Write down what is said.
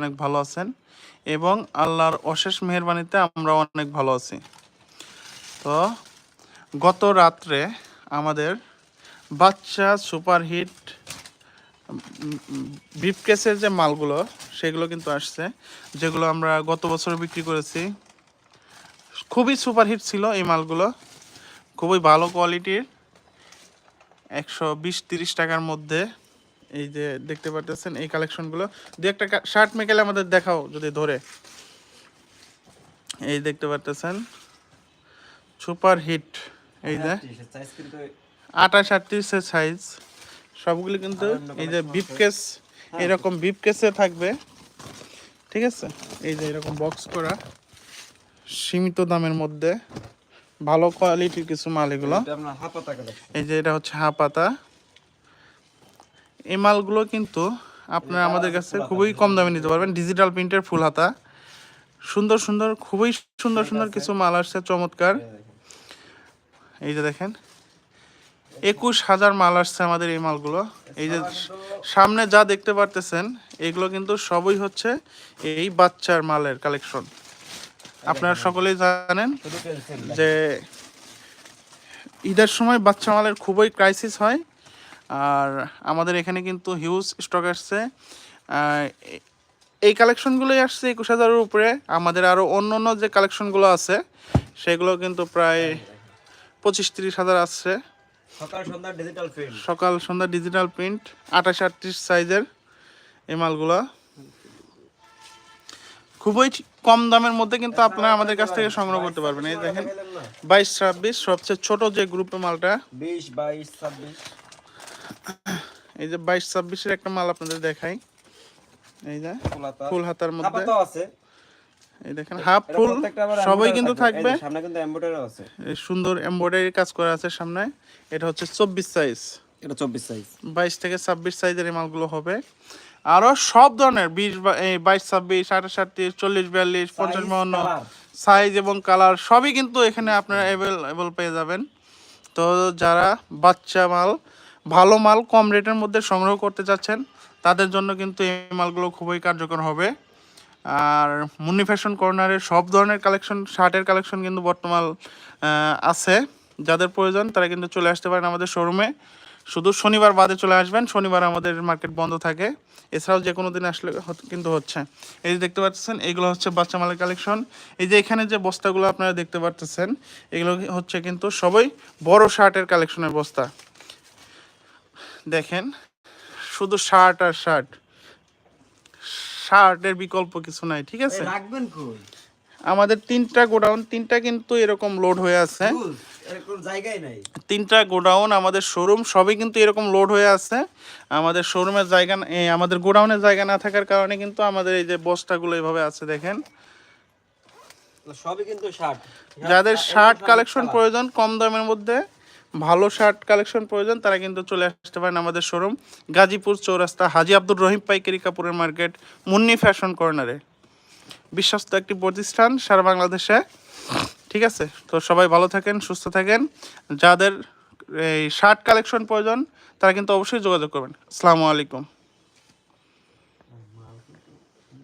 অনেক ভালো আছেন এবং আল্লাহর অশেষ মেহেরবানিতে আমরা অনেক ভালো আছি। তো গত রাত্রে আমাদের বাচ্চা সুপারহিট বিফকেসের যে মালগুলো, সেগুলো কিন্তু আসছে, যেগুলো আমরা গত বছর বিক্রি করেছি। খুবই সুপারহিট ছিল এই মালগুলো, খুবই ভালো কোয়ালিটির, একশো বিশ তিরিশ টাকার মধ্যে। এই যে দেখতে পারতেছেন এই কালেকশনগুলো দু একটা শার্ট মেকেলে আমাদের দেখাও যদি ধরে। এই দেখতে পারতেছেন সুপার হিট এই যে আঠাশ আটত্রিশের সাইজ সবগুলি কিন্তু এই যে বিপ কেস এরকম বিপ কেসে থাকবে। ঠিক আছে? এই যে এরকম বক্স করা সীমিত দামের মধ্যে। ভালো কোয়ালিটির কিছু মাল এগুলো। এই যে এটা হচ্ছে হা পাতা। এই মালগুলো কিন্তু আপনারা আমাদের কাছে খুবই কম দামে নিতে পারবেন। ডিজিটাল প্রিন্টের ফুল হাতা। সুন্দর সুন্দর, খুবই সুন্দর সুন্দর কিছু মাল আসছে, চমৎকার। এই যে দেখেন, একুশ হাজার মাল আসছে আমাদের এই মালগুলো। এই যে সামনে যা দেখতে পারতেছেন, এগুলো কিন্তু সবই হচ্ছে এই বাচ্চার মালের কালেকশন আপনারা সকলেই জানেন যে ঈদের সময় বাচ্চা মালের খুবই ক্রাইসিস হয়। আর আমাদের এখানে কিন্তু হিউজ স্টক আসছে। এই কালেকশনগুলোই আসছে একুশ হাজারের উপরে। আমাদের আরও অন্য অন্য যে কালেকশনগুলো আছে সেগুলো কিন্তু প্রায় পঁচিশ তিরিশ হাজার আসছে। সকাল সন্ধ্যা ডিজিটাল প্রিন্ট সকাল সন্ধ্যা ডিজিটাল প্রিন্ট আঠাশ আটত্রিশ সাইজের এই মালগুলো। খুবই কম দামের মধ্যে কিন্তু আপনারা আমাদের কাছ থেকে সংগ্রহ করতে পারবেন। এই দেখেন বাইশ ছাব্বিশ সবচেয়ে ছোট যে গ্রুপের মালটা। বিশ বাইশ ছাব্বিশ। এই যে বাইশ ছাব্বিশের একটা মাল আপনাদের দেখাই। এই যে ফুল হাতার মধ্যে। আছে। এই দেখেন হাফ ফুল সবাই কিন্তু থাকবে। সামনে কিন্তু এমব্রয়ডারি আছে। এই সুন্দর এমব্রয়ডারি কাজ করা আছে সামনে। এটা হচ্ছে চব্বিশ সাইজ এটা চব্বিশ সাইজ বাইশ থেকে ছাব্বিশ সাইজের মালগুলো হবে। আরও সব ধরনের বিশ বা- এই বাইশ ছাব্বিশ আঠাশ আটত্রিশ চল্লিশ বিয়াল্লিশ পঞ্চাশ Size, বাউন্ন colour। সাইজ এবং কালার সবই কিন্তু এখানে আপনারা পেয়ে যাবেন। তো যারা বাচ্চা মাল ভালো মাল কম রেটের মধ্যে সংগ্রহ করতে চাচ্ছেন, তাদের জন্য কিন্তু এই মালগুলো খুবই কার্যকর হবে। আর মুন্নি ফ্যাশন কর্নারের সব ধরনের কালেকশন, শার্টের কালেকশন কিন্তু বর্তমান আছে। যাদের প্রয়োজন তারা কিন্তু চলে আসতে পারেন আমাদের শোরুমে। শুধু শনিবার বাদে চলে আসবেন, শনিবার আমাদের মার্কেট বন্ধ থাকে। এছাড়াও যে কোনো দিন আসলে কিন্তু হচ্ছে। এই যে দেখতে পাচ্ছেন, এগুলো হচ্ছে বাচ্চা মালের কালেকশন। এই যে এখানে যে বস্তাগুলো আপনারা দেখতে পাচ্ছেন এগুলো হচ্ছে কিন্তু সবই বড় শার্টের কালেকশনের বস্তা। দেখেন শুধু শার্ট আর শার্ট। শার্টের বিকল্প কিছু নাই ঠিক আছে? রাখবেন কই? আমাদের তিনটা গোডাউন তিনটা কিন্তু এরকম লোড হয়ে আছে। তিনটা গোডাউন আমাদের শোরুম সবই কিন্তু এরকম লোড হয়ে আছে। আমাদের শোরুমের জায়গা আমাদের গোডাউনের জায়গা না থাকার কারণে কিন্তু আমাদের এই যে বস্তাগুলো এইভাবে আছে দেখেন। সবই কিন্তু যাদের শার্ট কালেকশন প্রয়োজন কম দামের মধ্যে। ভালো শার্ট কালেকশন প্রয়োজন, তারা কিন্তু চলে আসতে পারেন আমাদের শোরুম গাজীপুর চৌরাস্তা, হাজি আব্দুর রহিম পাইকারি কাপুরের মার্কেট, মুন্নি ফ্যাশন কর্নারে বিশ্বস্ত একটি প্রতিষ্ঠান সারা বাংলাদেশে। ঠিক আছে? তো সবাই ভালো থাকেন, সুস্থ থাকেন। যাদের এই শার্ট কালেকশন প্রয়োজন, তারা কিন্তু অবশ্যই যোগাযোগ করবেন। আসসালামু আলাইকুম।